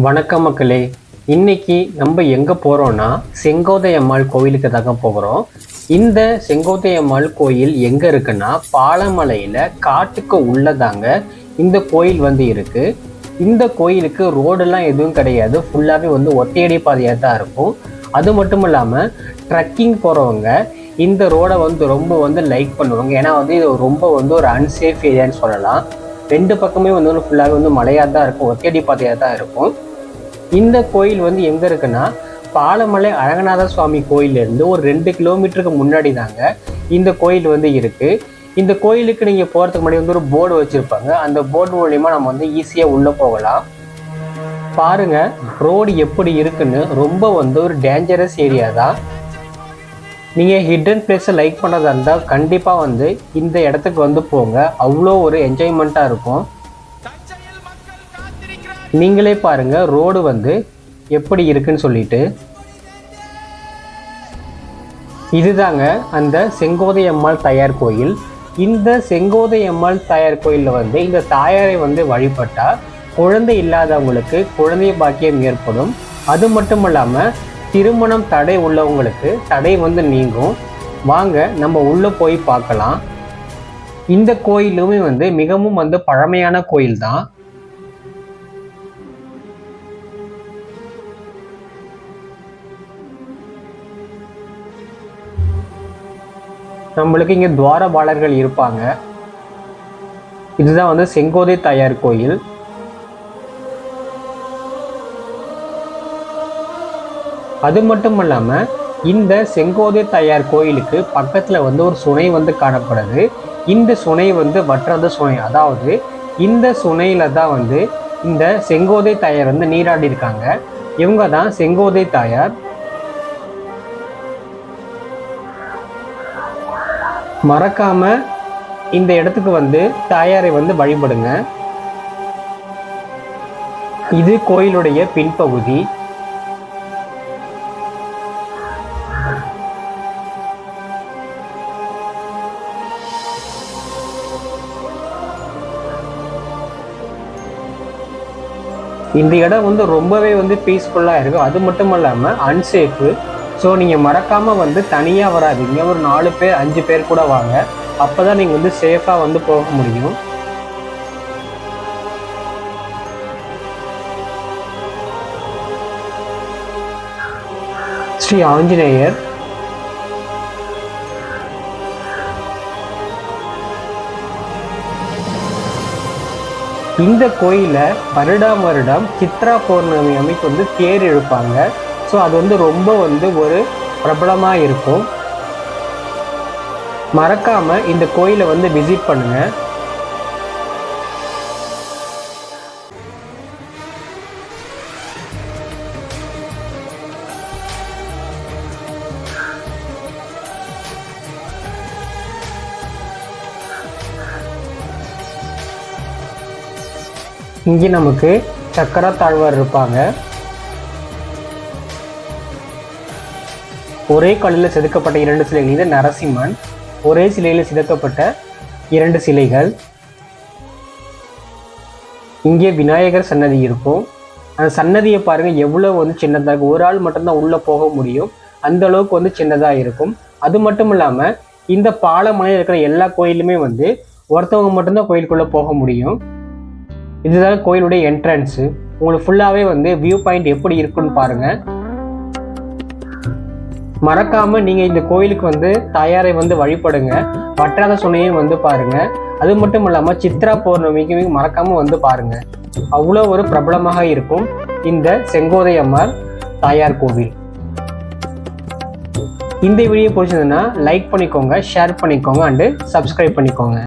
வணக்கம் மக்களே. இன்னைக்கு நம்ம எங்கே போகிறோம்னா செங்கோதை அம்மாள் கோயிலுக்கு தாங்க போகிறோம். இந்த செங்கோதை அம்மாள் கோயில் எங்கே இருக்குன்னா பாலமலையில் காட்டுக்கு உள்ளதாங்க இந்த கோயில் வந்து இருக்குது இந்த கோயிலுக்கு ரோடெல்லாம் எதுவும் கிடையாது. ஃபுல்லாகவே வந்து ஒத்தையடி பாதையாக தான் இருக்கும். அது மட்டும் இல்லாமல் ட்ரக்கிங் போகிறவங்க இந்த ரோடை வந்து ரொம்ப வந்து லைக் பண்ணுவாங்க. ஏன்னா வந்து இது ரொம்ப வந்து ஒரு அன்சேஃப் ஏரியான்னு சொல்லலாம். ரெண்டு பக்கமே வந்து ஃபுல்லாகவே வந்து மலையாக தான் இருக்கும். ஒத்தடி பாதையாக தான் இருக்கும். இந்த கோயில் வந்து எங்கே இருக்குன்னா பாலமலை அழகநாத சுவாமி கோயிலேருந்து ஒரு ரெண்டு கிலோமீட்டருக்கு முன்னாடி தாங்க இந்த கோயில் வந்து இருக்குது இந்த கோயிலுக்கு நீங்கள் போகிறதுக்கு முன்னாடி வந்து ஒரு போர்டு வச்சுருப்பாங்க. அந்த போர்டு மூலிமா நம்ம வந்து ஈஸியாக உள்ளே போகலாம். பாருங்க ரோடு எப்படி இருக்குன்னு ரொம்ப வந்து ஒரு டேஞ்சரஸ் ஏரியா தான். நீங்கள் ஹிடன் பிளேஸை லைக் பண்ணதா இருந்தால் கண்டிப்பாக வந்து இந்த இடத்துக்கு வந்து போங்க. அவ்வளோ ஒரு என்ஜாய்மெண்ட்டாக இருக்கும். நீங்களே பாருங்க ரோடு வந்து எப்படி இருக்குன்னு சொல்லிட்டு. இதுதாங்க அந்த செங்கோதை அம்மாள் தயார் கோயில். இந்த செங்கோதை அம்மாள் தாயார் கோயிலில் வந்து இந்த தாயாரை வந்து வழிபட்டால் குழந்தை இல்லாதவங்களுக்கு குழந்தை பாக்கியம் ஏற்படும். அது மட்டும் இல்லாமல் திருமணம் தடை உள்ளவங்களுக்கு தடை வந்து நீங்கும். வாங்க நம்ம உள்ளே போய் பார்க்கலாம். இந்த கோயிலுமே வந்து மிகவும் வந்து பழமையான கோயில் தான் நம்மளுக்கு இங்கே துவாரபாலர்கள் இருப்பாங்க. இதுதான் வந்து செங்கோதை தாயார் கோயில். அது மட்டும் இல்லாமல் இந்த செங்கோதை தாயார் கோயிலுக்கு பக்கத்தில் வந்து ஒரு சுனை வந்து காணப்படுது. இந்த சுனை வந்து வற்றாத சுனை அதாவது இந்த சுனையில் தான் வந்து இந்த செங்கோதை தாயார் வந்து நீராடி இருக்காங்க. இவங்க தான் செங்கோதை தாயார். மறக்காம இந்த இடத்துக்கு வந்து தாயாரை வந்து வழிபடுங்க. இது கோயிலுடைய பின்பகுதி. இந்த இடம் வந்து ரொம்பவே வந்து பீஸ்ஃபுல்லாக இருக்கும். அது மட்டும் இல்லாமல் அன்சேஃபு ஸோ நீங்கள் மறக்காமல் வந்து தனியாக வராதிங்க. ஒரு நாலு பேர் அஞ்சு பேர் கூட வாங்க. அப்போ தான் நீங்கள் வந்து சேஃபாக வந்து போக முடியும். ஸ்ரீ ஆஞ்சநேயர் இந்த கோயிலில் வருடம் வருடம் சித்ரா பௌர்ணமி அன்னைக்கு வந்து தேர் இழுப்பாங்க. ஸோ அது வந்து ரொம்ப வந்து ஒரு பிரபலமாக இருக்கும். மறக்காமல் இந்த கோயிலை வந்து விசிட் பண்ணுங்கள் இங்கே நமக்கு சக்கர தாழ்வார் இருப்பாங்க. ஒரே கல்லில் செதுக்கப்பட்ட இரண்டு சிலைகள் இது நரசிம்மன் ஒரே சிலையில் செதுக்கப்பட்ட இரண்டு சிலைகள். இங்கே விநாயகர் சன்னதி இருக்கும். அந்த சன்னதியை பாருங்க எவ்வளோ வந்து சின்னதாக இருக்கும் ஒரு ஆள் மட்டும்தான் உள்ளே போக முடியும். அந்த அளவுக்கு வந்து சின்னதாக இருக்கும். அது மட்டும் இல்லாமல் இந்த பாலமலையில் இருக்கிற எல்லா கோயிலுமே வந்து ஒருத்தவங்க மட்டும்தான் கோயிலுக்குள்ளே போக முடியும். இதுதான் கோயிலுடைய என்ட்ரன்ஸு உங்களுக்கு ஃபுல்லாகவே வந்து வியூ பாயிண்ட் எப்படி இருக்குன்னு பாருங்கள் மறக்காம நீங்க இந்த கோயிலுக்கு வந்து தாயாரை வந்து வழிபடுங்க. வற்றாத சுனையும் வந்து பாருங்க. அது மட்டும் இல்லாம சித்ரா பௌர்ணமிக்கு மறக்காம வந்து பாருங்க. அவ்வளோ ஒரு பிரபலமாக இருக்கும் இந்த செங்கோதை அம்மாள் தாயார் கோவில். இந்த வீடியோ பிடிச்சதுன்னா லைக் பண்ணிக்கோங்க ஷேர் பண்ணிக்கோங்க அண்டு சப்ஸ்கிரைப் பண்ணிக்கோங்க.